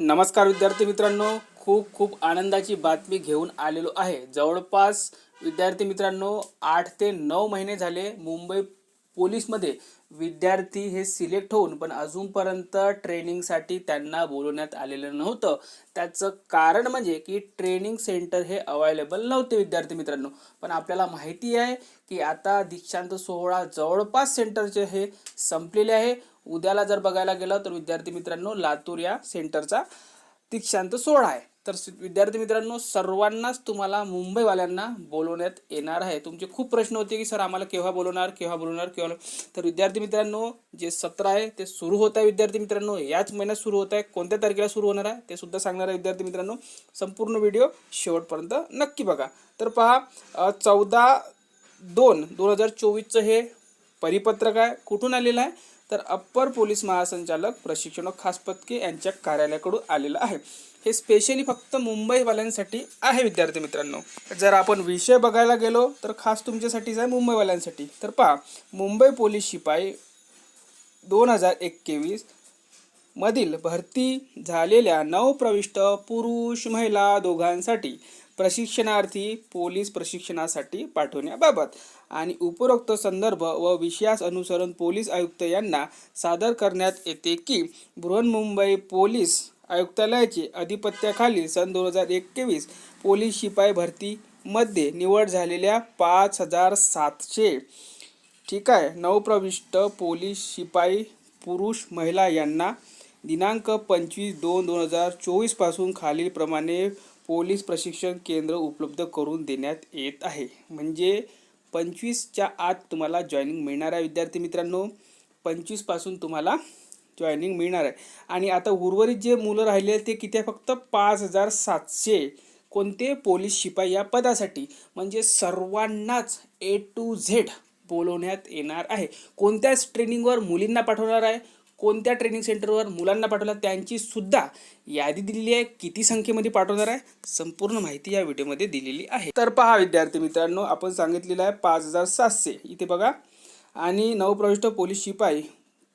नमस्कार विद्यार्थी मित्रांनो. खूप खूप आनंदाची बातमी घेऊन आलेलो आहे. जवळपास विद्यार्थी मित्रांनो आठ ते नऊ महिने झाले मुंबई पोलीसमध्ये विद्यार्थी हे सिलेक्ट होऊन पण अजूनपर्यंत ट्रेनिंगसाठी त्यांना बोलवण्यात आलेलं नव्हतं. त्याचं कारण म्हणजे की ट्रेनिंग सेंटर हे अवेलेबल नव्हते विद्यार्थी मित्रांनो. पण आपल्याला माहिती आहे की आता दीक्षांत सोहळा जवळपास सेंटरचे हे संपलेले आहे. उद्याला जर बघायला गेलं तर विद्यार्थी मित्रांनो लातूर या सेंटरचा दीक्षांत सोहळा आहे. तर विद्यार्थी मित्रांनो सर्वांनाच तुम्हाला मुंबईवाल्यांना बोलवण्यात येणार आहे. तुमचे खूप प्रश्न होते की सर आम्हाला केव्हा बोलवणार केव्हा बोलवणार केव्हा तर विद्यार्थी मित्रांनो जे सत्र आहे ते सुरू होत आहे विद्यार्थी मित्रांनो. याच महिन्यात सुरू होत आहे. कोणत्या तारखेला सुरू होणार आहे ते सुद्धा सांगणार आहे विद्यार्थी मित्रांनो. संपूर्ण व्हिडिओ शेवटपर्यंत नक्की बघा. तर पहा चौदा दोन दोन हजार चोवीसचं हे परिपत्रक आहे. कुठून आलेलं आहे? तर अप्पर पोलीस महासंचालक प्रशिक्षण खास पथके यांच्या कार्यालयाकडून आलेलं आहे. हे स्पेशली फक्त मुंबईवाल्यांसाठी आहे विद्यार्थी मित्रांनो. जर आपण विषय बघायला गेलो तर खास तुमच्यासाठीच आहे मुंबईवाल्यांसाठी. तर पहा मुंबई पोलीस शिपाई दोन हजार एकवीस मधील भरती झालेल्या नवप्रविष्ट पुरुष महिला दोघांसाठी प्रशिक्षणार्थी पोलीस प्रशिक्षणासाठी पाठवण्याबाबत आणि उपरोक्त संदर्भ व विषयास अनुसरून पोलीस आयुक्त यांना सादर करण्यात येते की बृहन्मुंबई पोलीस आयुक्तालयाचे अधिपत्याखाली सन दोन हजार एकवीस पोलीस शिपाई भरतीमध्ये निवड झालेल्या पाच हजार सातशे ठीक आहे नवप्रविष्ट पोलीस शिपाई पुरुष महिला यांना दिनांक पंचवीस दोन दोन हजार चोवीसपासून खालीलप्रमाणे पोलीस प्रशिक्षण केंद्र उपलब्ध करून देण्यात येत आहे. म्हणजे पंचवीसच्या आत तुम्हाला जॉईनिंग मिळणार आहे विद्यार्थी मित्रांनो. पंचवीसपासून तुम्हाला जॉईनिंग मिळणार आहे. आणि आता उर्वरित जे मुलं राहिले ते किती आहे? फक्त पाच हजार सातशे. कोणते? पोलीस शिपाई या पदासाठी. म्हणजे सर्वांनाच ए टू झेड बोलवण्यात येणार आहे. कोणत्याच ट्रेनिंगवर मुलींना पाठवणार आहे? कोणत्या ट्रेनिंग सेंटरवर मुलांना पाठवला त्यांची सुद्धा यादी दिलेली आहे. किती संख्येमध्ये पाठवणार आहे? संपूर्ण माहिती या व्हिडिओमध्ये दिलेली आहे. तर पहा विद्यार्थी मित्रांनो आपण सांगितलेलं आहे पाच हजार सातशे. इथे बघा. आणि नवप्रविष्ट पोलीस शिपाई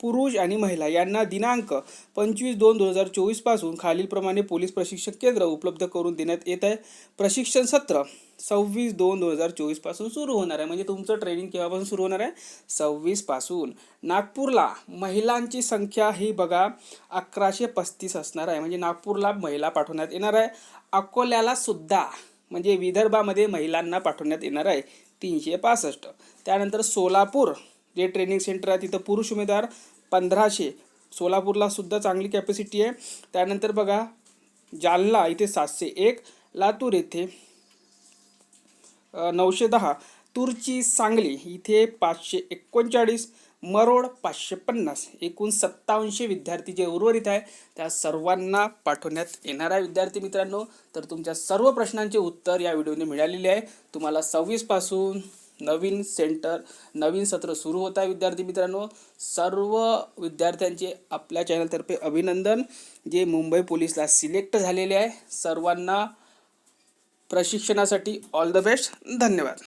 पुरुष आणि महिला यांना दिनांक पंचवीस दोन दोन हजार चोवीसपासून खालीलप्रमाणे पोलीस प्रशिक्षण केंद्र उपलब्ध करून देण्यात येत आहे. प्रशिक्षण सत्र सव्वीस दोन दोन हजार चोवीसपासून सुरू होणार आहे. म्हणजे तुमचं ट्रेनिंग केव्हापासून सुरू होणार आहे? सव्वीसपासून नागपूरला महिलांची संख्या ही बघा अकराशे पस्तीस असणार आहे. म्हणजे नागपूरला महिला पाठवण्यात येणार आहे. अकोल्याला सुद्धा म्हणजे विदर्भामध्ये महिलांना पाठवण्यात येणार आहे. तीनशे पासष्ट. त्यानंतर सोलापूर जे ट्रेनिंग सेंटर आहे तिथं पुरुष उमेदवार पंधराशे. सोलापूरला सुद्धा चांगली कॅपॅसिटी आहे. त्यानंतर बघा जालना इथे सातशे एक लातूर येथे नऊशे दहा तुरची सांगली इथे पाचशे एकोणचाळीस मरोड पाचशे पन्नास एकूण सत्तावनशे विद्यार्थी जे उर्वरित आहे त्या सर्वांना पाठवण्यात येणार आहे. विद्यार्थी मित्रांनो तर तुमच्या सर्व प्रश्नांचे उत्तर या व्हिडिओने मिळालेले आहे. तुम्हाला सव्वीसपासून नवीन सेंटर नवीन सत्र सुरू होत आहे विद्यार्थी मित्रांनो. सर्व विद्यार्थ्यांचे आपल्या चॅनलतर्फे अभिनंदन. जे मुंबई पोलीसला सिलेक्ट झालेले आहे सर्वांना प्रशिक्षणासाठी ऑल द बेस्ट. धन्यवाद.